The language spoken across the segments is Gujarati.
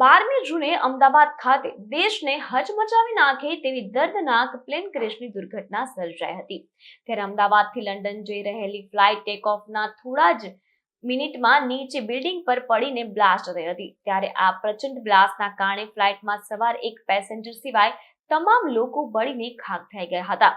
બારમી જૂને અમદાવાદ ખાતે દેશને હચમચાવી નાખે તેવી દર્દનાક પ્લેન ક્રેશની દુર્ઘટના સર્જાઈ હતી. ત્યારે અમદાવાદથી લંડન જઈ રહેલી ફ્લાઇટ ટેક ઓફના થોડા જ મિનિટમાં નીચે બિલ્ડિંગ પર પડીને બ્લાસ્ટ થઈ હતી. ત્યારે આ પ્રચંડ બ્લાસ્ટના કારણે ફ્લાઇટમાં સવાર એક પેસેન્જર સિવાય તમામ લોકો બળીને ખાખ થઈ ગયા હતા.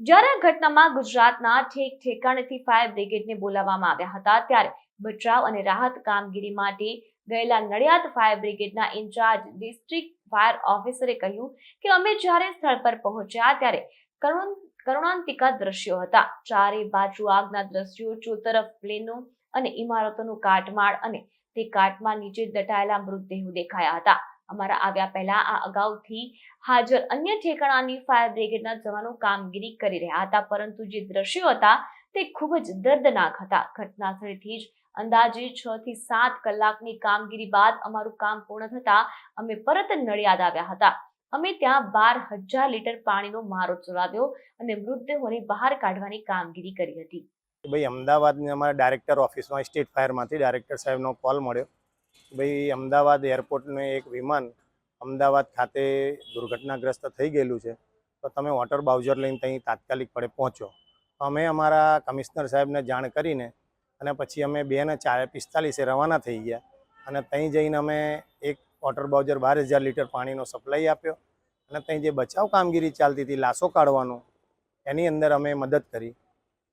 જ્યારે આ ઘટનામાં ગુજરાતના ઠેક ઠેકાણેથી ફાયર બ્રિગેડને બોલાવવામાં આવ્યા હતા, ત્યારે બચાવ અને રાહત કામગીરી માટે ગયેલા નડિયાદ ફાયર બ્રિગેડના ઇન્ચાર્જ ડિસ્ટ્રિક્ટ ફાયર ઓફિસરે કહ્યું કે અમે જ્યારે સ્થળ પર પહોંચ્યા ત્યારે કરુણ, કરુણાંતિકા દ્રશ્યો હતા. ચારે બાજુ આગના દ્રશ્યો ચોતરફ પ્લેનો અને ઇમારતોનું કાટમાળ અને તે કાટમાં નીચે દટાયેલા મૃતદેહો દેખાયા હતા. અમારા આવ્યા પહેલા આ અગાઉથી હાજર અન્ય ઠેકાણાની ફાયર બ્રિગેડના જવાનો કામગીરી કરી રહ્યા હતા, પરંતુ જે દ્રશ્યો હતા તે ખૂબ જ દર્દનાક હતા. ઘટના સ્થળેથી જ અંદાજે છ થી સાત કલાકની કામગીરી બાદ અમારું કામ પૂર્ણ થતા અમે પરત નડિયાદ આવ્યા હતા. અમે ત્યાં બાર હજાર લીટર પાણીનો મારો ચલાવ્યો અને મૃતદેહોને બહાર કાઢવાની કામગીરી કરી હતી. ભાઈ, અમદાવાદની અમારા ડાયરેક્ટર ઓફિસમાં સ્ટેટ ફાયરમાંથી ડાયરેક્ટર સાહેબનો કોલ મળ્યો. ભાઈ, અમદાવાદ એરપોર્ટનું એક વિમાન અમદાવાદ ખાતે દુર્ઘટનાગ્રસ્ત થઈ ગયેલું છે. તો તમે વોટર બાઉઝર લઈને ત્યાં તાત્કાલિક પડે પહોંચો અમે અમારા કમિશનર સાહેબને જાણ કરીને અને પછી અમે બે ને ચાર પિસ્તાલીસે રવાના થઈ ગયા. અને ત્યાં જઈને અમે એક વોટર બાઉઝર બાર હજાર લીટર પાણીનો સપ્લાય આપ્યો. અને ત્યાં જે બચાવ કામગીરી ચાલતી હતી, લાશો કાઢવાનું, એની અંદર અમે મદદ કરી.